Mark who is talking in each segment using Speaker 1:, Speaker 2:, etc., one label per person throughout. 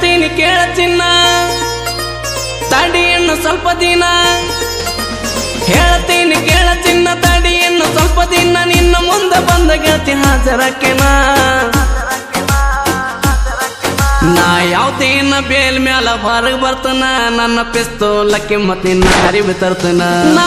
Speaker 1: ಹೇಳ್ತೀನಿ ಕೇಳ ಚಿನ್ನ ತಡಿ ಇನ್ನು ಸ್ವಲ್ಪ ದಿನ. ಹೇಳ್ತೀನಿ ಕೇಳ ಚಿನ್ನ ತಡಿ ಇನ್ನು ಸ್ವಲ್ಪ ದಿನ. ನಿನ್ನ ಮುಂದೆ ಬಂದ ಗೆಳತಿ ಹಾಜರಕ್ಕೆ ನಾ. ಯಾವ್ದೇನ ಬೇಲ್ ಮ್ಯಾಲ ಹೊರಗೆ ಬರ್ತನ? ನನ್ನ ಪಿಸ್ತೋಲಕ್ಕೆ ಮತ್ತಿನ್ನ ಅರಿವು ತರ್ತನ? ನಾ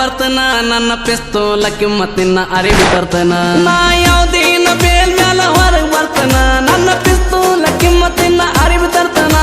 Speaker 1: ಬರ್ತನ, ನನ್ನ ಪಿಸ್ತೂಲಕ್ಕೆ ಮತ್ತಿನ್ನ ಅರಿವು ಬರ್ತನ ನಾ ಯಾವ್ದೇನ ಬೇಲ್ ಮ್ಯಾಲ ಹೊರಗೆ ಬರ್ತನ, ನನ್ನ ಪಿಸ್ತೂಲಕ್ಕೆ ಮತ್ತಿನ್ನ ಅರಿವು ತರ್ತನ.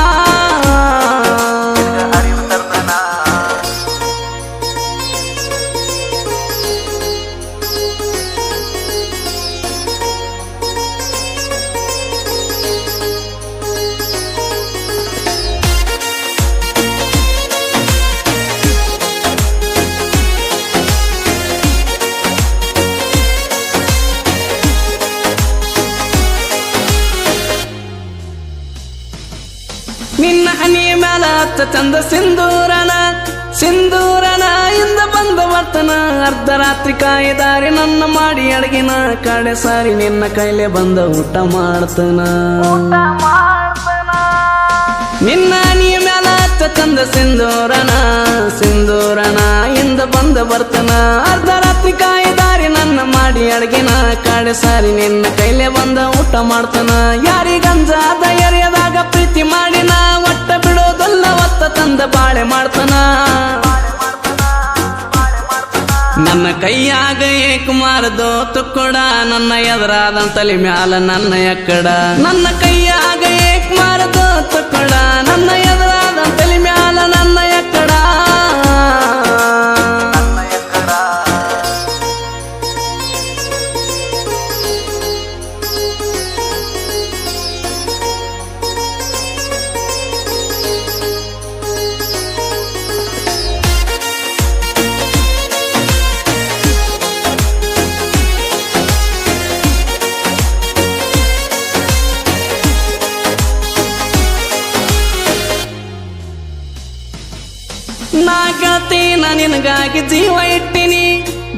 Speaker 1: ನಿನ್ನ ಮೇಲ ಹತ್ತ ಚಂದ ಸಿಂಧೂರನ ಸಿಂಧೂರನ ಇಂದ ಬಂದ ಬರ್ತನ ಅರ್ಧ ರಾತ್ರಿ ಕಾಯಿದಾರಿ ನನ್ನ ಮಾಡಿ ಅಡಗಿನ ಕಡೆ ಸಾರಿ ನಿನ್ನ ಕೈಲೆ ಬಂದ ಊಟ ಮಾಡ್ತನ. ನಿನ್ನ ನೀ ಮೇಲ ಹತ್ತ ಚಂದ ಸಿಂಧೂರನ ಸಿಂಧೂರನ ಇಂದ ಬಂದ ಬರ್ತನ ಅರ್ಧ ರಾತ್ರಿ ಕಾಯಿದಾರಿ ನನ್ನ ಮಾಡಿ ಅಡಗಿನ ಕಾಡೆ ಸಾರಿ ನಿನ್ನ ಕೈಲೆ ಬಂದ ಊಟ ಮಾಡ್ತನ. ಯಾರಿಗಂಜಾದ ಎರೆಯದಾಗ ಪ್ರೀತಿ ಮಾಡಿನ ಒಟ್ಟ ಬಿಡೋದಲ್ಲ, ಒತ್ತ ತಂದ ಬಾಳೆ ಮಾಡ್ತಾನ. ನನ್ನ ಕೈಯಾಗ ಏಕುಮಾರದೋ ತುಕ್ಕಡ ನನ್ನ ಎದುರಾದ ತಲೆ ಮ್ಯಾಲ ನನ್ನ ಎಕ್ಕಡ. ನನ್ನ ಕೈಯಾಗ ಏಕುಮಾರದೋ ತುಕ್ಕಡ ನನ್ನ ಎದುರಾದ ತಲೆ ಮ್ಯಾಲ ನನ್ನ ಎಕ್ಕಡ. ನಾ ನಿನಗಾಗಿ ಜೀವ ಇಟ್ಟಿನಿ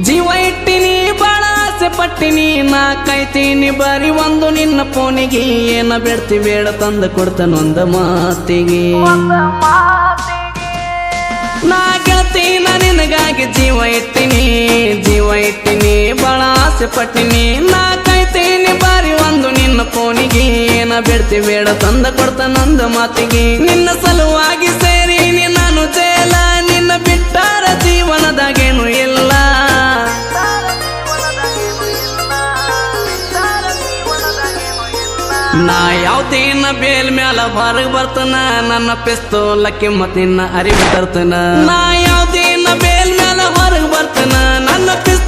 Speaker 1: ಜೀವ ಇಟ್ಟಿನಿ ಬಾಳ ಆಸೆ ಪಟ್ಟಿನಿ. ನಾ ಕೈತೀನಿ ಬರೀ ಒಂದು ನಿನ್ನ ಫೋನಿಗೆ ಏನ ಬಿಡ್ತಿ ಬೇಡ ತಂದು ಕೊಡ್ತಾನೊಂದ ಮಾತಿಗೆ.
Speaker 2: ಮಾತಿಗೆ.
Speaker 1: ನಾ ಗೆಳತಿ ನಾ ನಿನಗಾಗಿ ಜೀವ ಇಟ್ಟಿನಿ ಜೀವ ಇಟ್ಟಿನಿ ಬಾಳ ಆಸೆ ಪಟ್ಟಿನಿ. ನಾ ಕೈತೀನಿ ಬಾರಿ ಒಂದು ನಿನ್ನ ಫೋನಿಗೆ ಏನ ಬೆಡ್ತಿ ಬೇಡ ತಂದ ಕೊಡ್ತಾನೊಂದು ಮಾತಿಗೆ. ನಿನ್ನ ಸಲುವಾಗಿ ನಾ ಯಾವ್ದೇನ ಬೇಲ್ ಮ್ಯಾಲ ಹೊರಗ್ ಬರ್ತನ? ನನ್ನ ಪಿಸ್ತೋಲ ಕಿಮ್ಮತ್ತಿನ ಅರಿವು ತರ್ತನ. ನಾ ಯಾವ್ದೇನ ಬೇಲ್ ಮ್ಯಾಲ ಹೊರಗ್ ಬರ್ತನ? ನನ್ನ ಪಿಸ್ತೂಲ